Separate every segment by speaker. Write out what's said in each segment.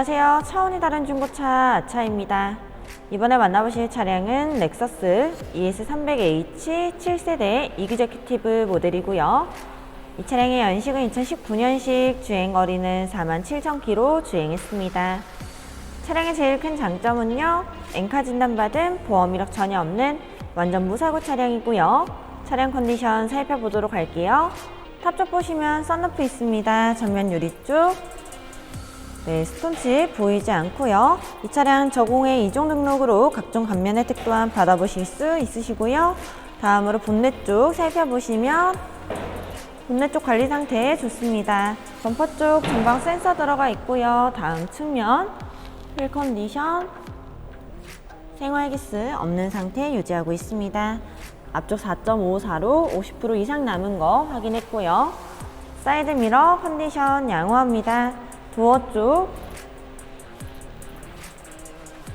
Speaker 1: 안녕하세요. 차원이 다른 중고차 아차입니다. 이번에 만나보실 차량은 렉서스 ES300H 7세대 이그제큐티브 모델이고요. 이 차량의 연식은 2019년식 주행거리는 47,000km 주행했습니다. 차량의 제일 큰 장점은요, 엔카 진단받은 보험 이력 전혀 없는 완전 무사고 차량이고요. 차량 컨디션 살펴보도록 할게요. 탑쪽 보시면 썬루프 있습니다. 전면 유리 쪽. 네, 스톤칩 보이지 않고요. 이 차량 저공해 이종 등록으로 각종 감면 혜택 또한 받아보실 수 있으시고요. 다음으로 본넷 쪽 살펴보시면 본넷 쪽 관리 상태 좋습니다. 범퍼 쪽 전방 센서 들어가 있고요. 다음 측면 휠 컨디션 생활 기스 없는 상태 유지하고 있습니다. 앞쪽 4.54로 50% 이상 남은 거 확인했고요. 사이드 미러 컨디션 양호합니다. 도어 쪽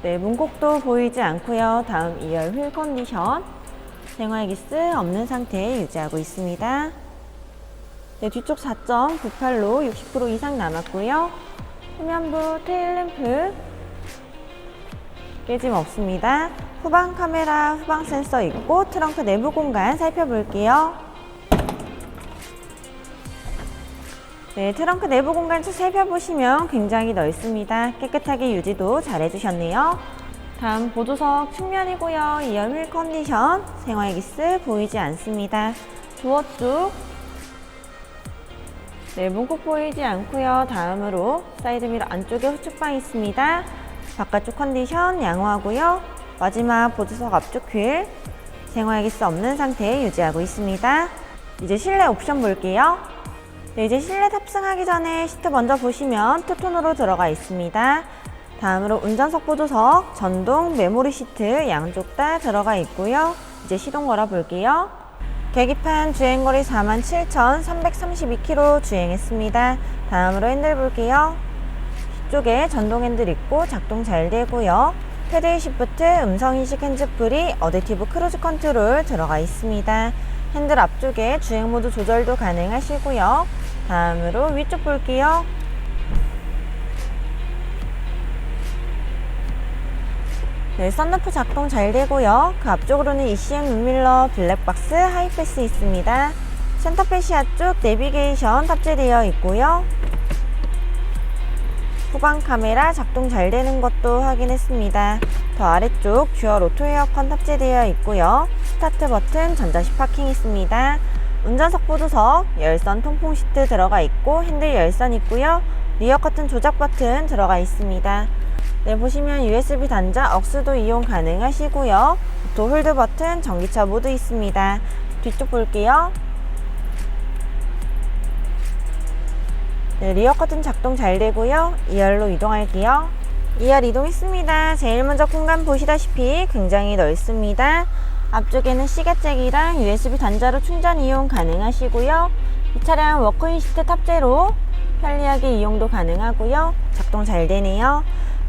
Speaker 1: 네, 문콕도 보이지 않고요. 다음 2열 휠 컨디션 생활 기스 없는 상태 유지하고 있습니다. 네, 뒤쪽 4.98로 60% 이상 남았고요. 후면부 테일램프 깨짐 없습니다. 후방 카메라, 후방 센서 있고 트렁크 내부 공간 살펴볼게요. 네, 트렁크 내부 공간 쭉 살펴보시면 굉장히 넓습니다. 깨끗하게 유지도 잘 해주셨네요. 다음 보조석 측면이고요. 2열 휠 컨디션, 생활 기스 보이지 않습니다. 도어 쪽 네, 문콕 보이지 않고요. 다음으로 사이드미러 안쪽에 후측방 있습니다. 바깥쪽 컨디션 양호하고요. 마지막 보조석 앞쪽 휠 생활기스 없는 상태 유지하고 있습니다. 이제 실내 옵션 볼게요. 네, 이제 실내 탑승하기 전에 시트 먼저 보시면 투톤으로 들어가 있습니다. 다음으로 운전석 보조석 전동 메모리 시트 양쪽 다 들어가 있고요. 이제 시동 걸어 볼게요. 계기판 주행거리 47,332km 주행했습니다. 다음으로 핸들 볼게요. 뒤쪽에 전동 핸들 있고 작동 잘 되고요. 패드 시프트, 음성 인식 핸즈프리, 어댑티브 크루즈 컨트롤 들어가 있습니다. 핸들 앞쪽에 주행 모드 조절도 가능하시고요. 다음으로 위쪽 볼게요. 네, 썬루프 작동 잘 되고요. 그 앞쪽으로는 ECM 룸밀러, 블랙박스, 하이패스 있습니다. 센터페시아 쪽 내비게이션 탑재되어 있고요. 후방 카메라 작동 잘 되는 것도 확인했습니다. 더 아래쪽 듀얼 오토 에어컨 탑재되어 있고요. 스타트 버튼, 전자식 파킹 있습니다. 운전석 보조석, 열선 통풍 시트 들어가 있고 핸들 열선 있고요. 리어 커튼 조작 버튼 들어가 있습니다. 네, 보시면 USB 단자 억스도 이용 가능하시고요. 도 홀드 버튼, 전기차 모드 있습니다. 뒤쪽 볼게요. 네, 리어 커튼 작동 잘 되고요. 2열로 이동할게요. 2열 이동했습니다. 제일 먼저 공간 보시다시피 굉장히 넓습니다. 앞쪽에는 시가잭이랑 USB 단자로 충전 이용 가능하시고요. 이 차량 워크인 시트 탑재로 편리하게 이용도 가능하고요. 작동 잘 되네요.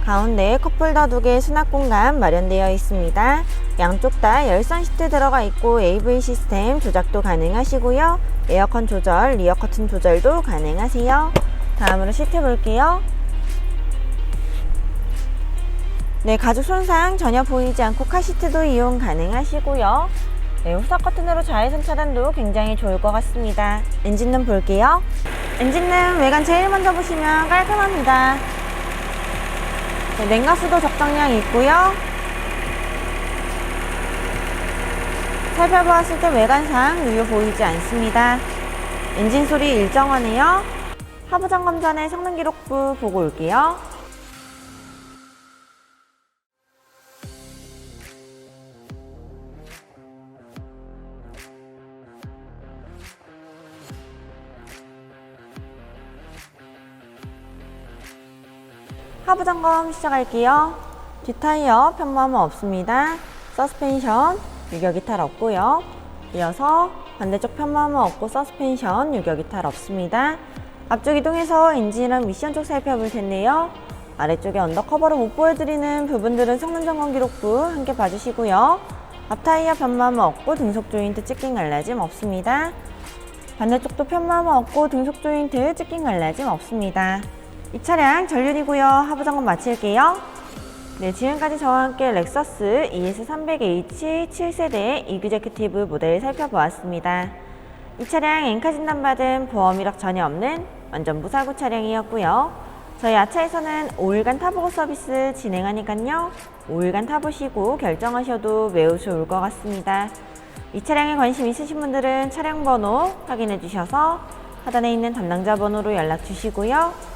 Speaker 1: 가운데에 컵홀더 두 개의 수납 공간 마련되어 있습니다. 양쪽 다 열선 시트 들어가 있고 AV 시스템 조작도 가능하시고요. 에어컨 조절, 리어 커튼 조절도 가능하세요. 다음으로 시트 볼게요. 네, 가죽 손상 전혀 보이지 않고 카시트도 이용 가능하시고요. 네, 후석 커튼으로 자외선 차단도 굉장히 좋을 것 같습니다. 엔진룸 볼게요. 엔진룸 외관 제일 먼저 보시면 깔끔합니다. 네, 냉각수도 적정량 있고요. 살펴보았을 때 외관상 누유 보이지 않습니다. 엔진 소리 일정하네요. 하부 점검 전에 성능 기록부 보고 올게요. 하부 점검 시작할게요. 뒷타이어 편마모 없습니다. 서스펜션 유격 이탈 없고요. 이어서 반대쪽 편마모 없고 서스펜션 유격 이탈 없습니다. 앞쪽 이동해서 엔진이랑 미션 쪽 살펴볼 텐데요. 아래쪽에 언더커버로 못 보여드리는 부분들은 성능 점검 기록부 함께 봐주시고요. 앞타이어 편마모 없고 등속 조인트 찍힌 갈라짐 없습니다. 반대쪽도 편마모 없고 등속 조인트 찍힌 갈라짐 없습니다. 이 차량 전륜이고요. 하부 점검 마칠게요. 네, 지금까지 저와 함께 렉서스 ES300H 7세대 이그제큐티브 모델 살펴보았습니다. 이 차량 엔카 진단받은 보험 이력 전혀 없는 완전 무사고 차량이었고요. 저희 아차에서는 5일간 타보고 서비스 진행하니까요. 5일간 타보시고 결정하셔도 매우 좋을 것 같습니다. 이 차량에 관심 있으신 분들은 차량 번호 확인해 주셔서 하단에 있는 담당자 번호로 연락 주시고요.